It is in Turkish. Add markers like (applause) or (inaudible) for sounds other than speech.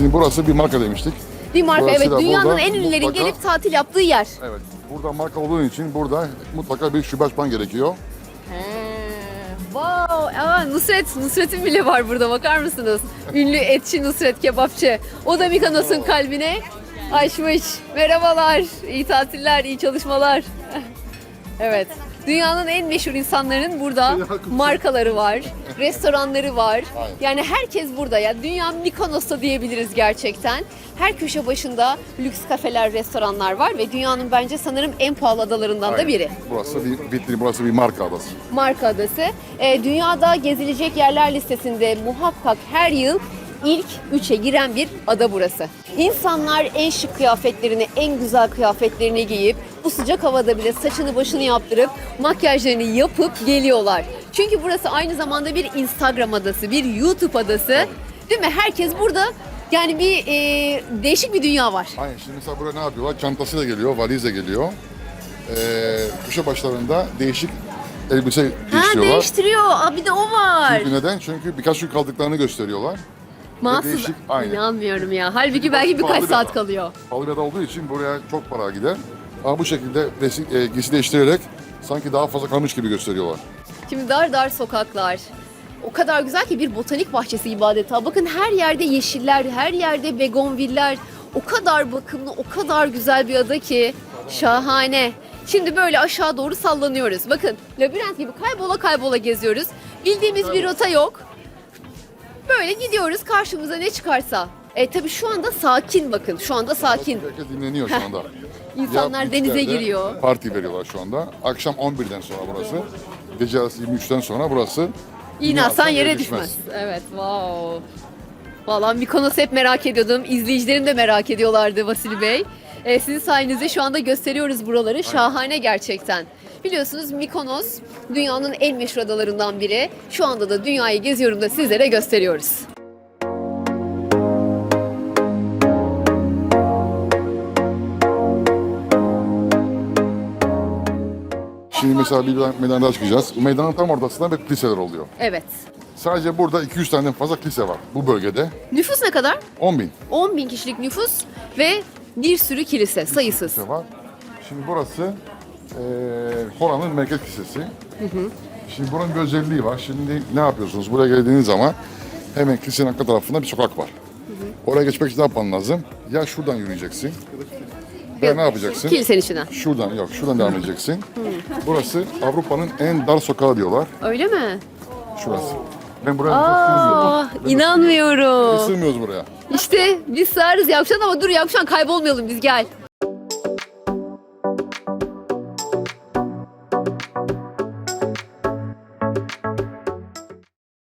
Şimdi burası bir marka demiştik. Bir marka Burası evet da dünyanın burada en ünlülerin mutlaka- gelip tatil yaptığı yer. Evet. Burada marka olduğu için burada mutlaka bir şube açman gerekiyor. He. Wow. Aa, Nusret, Nusret'in bile var burada bakar mısınız? Ünlü etçi Nusret kebapçı. O da Mikonos'un kalbine açmış. Merhabalar, iyi tatiller, iyi çalışmalar. (laughs) evet. Dünyanın en meşhur insanların burada markaları var, (laughs) restoranları var. Aynen. Yani herkes burada ya. Dünya Mikonos'ta diyebiliriz gerçekten. Her köşe başında lüks kafeler, restoranlar var ve dünyanın bence sanırım en pahalı adalarından da Aynen. biri. Burası bir vitrin, burası bir marka adası. Marka Adası. Ee, dünyada gezilecek yerler listesinde muhakkak her yıl ilk üçe giren bir ada burası. İnsanlar en şık kıyafetlerini, en güzel kıyafetlerini giyip bu sıcak havada bile saçını başını yaptırıp makyajlarını yapıp geliyorlar. Çünkü burası aynı zamanda bir Instagram adası, bir YouTube adası. Değil mi? Herkes burada yani bir e, değişik bir dünya var. Aynen şimdi mesela buraya ne yapıyorlar? Çantasıyla geliyor, valizle geliyor. Ee, köşe başlarında değişik elbise Ha değiştiriyorlar. değiştiriyor. Aa, bir de o var. Çünkü neden? Çünkü birkaç gün kaldıklarını gösteriyorlar. Mahsus. değişik, aynen. İnanmıyorum ya. Halbuki belki birkaç bir saat kalıyor. Pahalı bir ada olduğu için buraya çok para gider. Ama bu şekilde resim, e, giysi değiştirerek sanki daha fazla kalmış gibi gösteriyorlar. Şimdi dar dar sokaklar. O kadar güzel ki bir botanik bahçesi ibadeta. Bakın her yerde yeşiller, her yerde begonviller. O kadar bakımlı, o kadar güzel bir ada ki şahane. Şimdi böyle aşağı doğru sallanıyoruz. Bakın labirent gibi kaybola kaybola geziyoruz. Bildiğimiz bir rota yok. Böyle gidiyoruz karşımıza ne çıkarsa. E tabii şu anda sakin bakın. Şu anda sakin. Herkes dinleniyor şu anda. İnsanlar Ya denize beachlerde giriyor. Parti veriyorlar şu anda. Akşam 11'den sonra burası. Gece arası 23'ten sonra burası. İğne atsan yere düşmez. Evet, wow. Valla Mikonos'u hep merak ediyordum. İzleyicilerim de merak ediyorlardı Vasili Bey. Ee, sizin sayenizde şu anda gösteriyoruz buraları. Şahane gerçekten. Biliyorsunuz Mikonos dünyanın en meşhur adalarından biri. Şu anda da dünyayı geziyorum da sizlere gösteriyoruz. Şimdi mesela bir meydanda çıkacağız. Bu meydanın tam ortasında bir kiliseler oluyor. Evet. Sadece burada 200 taneden fazla kilise var bu bölgede. Nüfus ne kadar? 10 bin 10 bin kişilik nüfus ve bir sürü kilise sayısız. kilise var. Şimdi burası eee Hollanda'nın merkez kilisesi. Şimdi buranın bir özelliği var. Şimdi ne yapıyorsunuz? Buraya geldiğiniz zaman hemen kilisenin arka tarafında bir sokak var. Oraya geçmek için ne yapman lazım? Ya şuradan yürüyeceksin. Ya ne yapacaksın? Kilisenin içinden. Şuradan yok, şuradan devam edeceksin. Burası Avrupa'nın en dar sokağı diyorlar. Öyle mi? Şurası. Ben buraya Aa, inanmıyorum. Sığmıyoruz buraya. İşte biz sığarız Yavşan ama dur Yavşan kaybolmayalım biz gel.